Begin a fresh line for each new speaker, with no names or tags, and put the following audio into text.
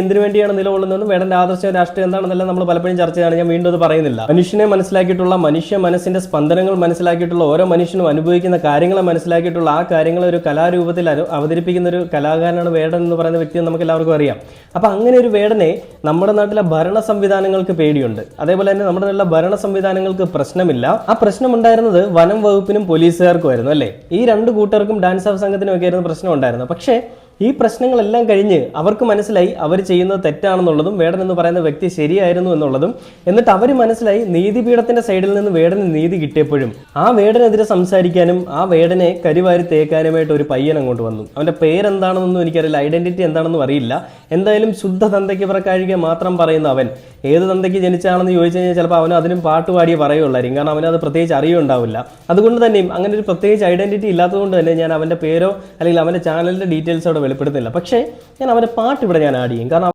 എന്തിനു വേണ്ടിയാണ് നിലകൊള്ളുന്നതെന്നും വേടന്റെ ആദർശ രാഷ്ട്രീയം എന്താണെന്നല്ല നമ്മൾ പലപ്പോഴും ചർച്ച ചെയ്താണ്. ഞാൻ വീണ്ടും അത് പറയുന്നില്ല. മനുഷ്യനെ മനസ്സിലാക്കിയിട്ടുള്ള മനുഷ്യ മനസ്സിന്റെ സ്പന്ദനങ്ങൾ മനസ്സിലാക്കിയിട്ടുള്ള ഓരോ മനുഷ്യനും അനുഭവിക്കുന്ന കാര്യങ്ങളെ മനസ്സിലാക്കിയിട്ടുള്ള ആ കാര്യങ്ങളെ ഒരു കലാരൂപത്തിൽ അവതരിപ്പിക്കുന്ന ഒരു കലാകാരനാണ് വേടൻ എന്ന് പറയുന്ന വ്യക്തി നമുക്ക് എല്ലാവർക്കും അറിയാം. അപ്പൊ അങ്ങനെ ഒരു വേടനെ നമ്മുടെ നാട്ടിലെ ഭരണ സംവിധാനങ്ങൾക്ക് പേടിയുണ്ട്. അതേപോലെ തന്നെ നമ്മുടെ നാട്ടിലെ ഭരണ സംവിധാനങ്ങൾക്ക് പ്രശ്നമില്ല. ആ പ്രശ്നം ഉണ്ടായിരുന്നത് വനം വകുപ്പിനും പോലീസുകാർക്കും ആയിരുന്നു അല്ലേ? ഈ രണ്ട് കൂട്ടർക്കും ഡാൻസ് ഓഫ് സംഘത്തിനും ഒക്കെ ആയിരുന്നു പ്രശ്നം ഉണ്ടായിരുന്നത്. പക്ഷേ ഈ പ്രശ്നങ്ങളെല്ലാം കഴിഞ്ഞ് അവർക്ക് മനസ്സിലായി അവർ ചെയ്യുന്നത് തെറ്റാണെന്നുള്ളതും വേടൻ എന്ന് പറയുന്ന വ്യക്തി ശരിയായിരുന്നു എന്നുള്ളതും. എന്നിട്ട് അവർ മനസ്സിലായി നീതിപീഠത്തിന്റെ സൈഡിൽ നിന്ന് വേടന് നീതി കിട്ടിയപ്പോഴും ആ വേടനെതിരെ സംസാരിക്കാനും ആ വേടനെ കരിവാരി തേക്കാനുമായിട്ട് ഒരു പയ്യൻ അങ്ങോട്ട് വന്നു. അവന്റെ പേരെന്താണെന്നൊന്നും എനിക്കറിയില്ല ഐഡന്റിറ്റി എന്താണെന്നും അറിയില്ല. എന്തായാലും ശുദ്ധ തന്തയ്ക്ക് മാത്രം പറയുന്ന അവൻ. ഏത് തന്തയ്ക്ക് ജനിച്ചാണെന്ന് ചോദിച്ചു കഴിഞ്ഞാൽ ചിലപ്പോൾ അവന് അതിനും പാട്ട് പാടിയേ പറയുള്ളായിരിക്കും കാരണം അവനത് പ്രത്യേകിച്ച് അറിയുണ്ടാവില്ല. അതുകൊണ്ട് തന്നെയും അങ്ങനെ ഒരു പ്രത്യേകിച്ച് ഐഡന്റിറ്റി ഇല്ലാത്തതുകൊണ്ട് തന്നെ ഞാൻ അവന്റെ പേരോ അല്ലെങ്കിൽ അവന്റെ ചാനലിന്റെ ഡീറ്റെയിൽസ് അവിടെ വെളിപ്പെടുത്തുന്നില്ല പക്ഷേ ഞാൻ അവരുടെ പാട്ട് ഇവിടെ ഞാൻ ആഡ് ചെയ്യും. കാരണം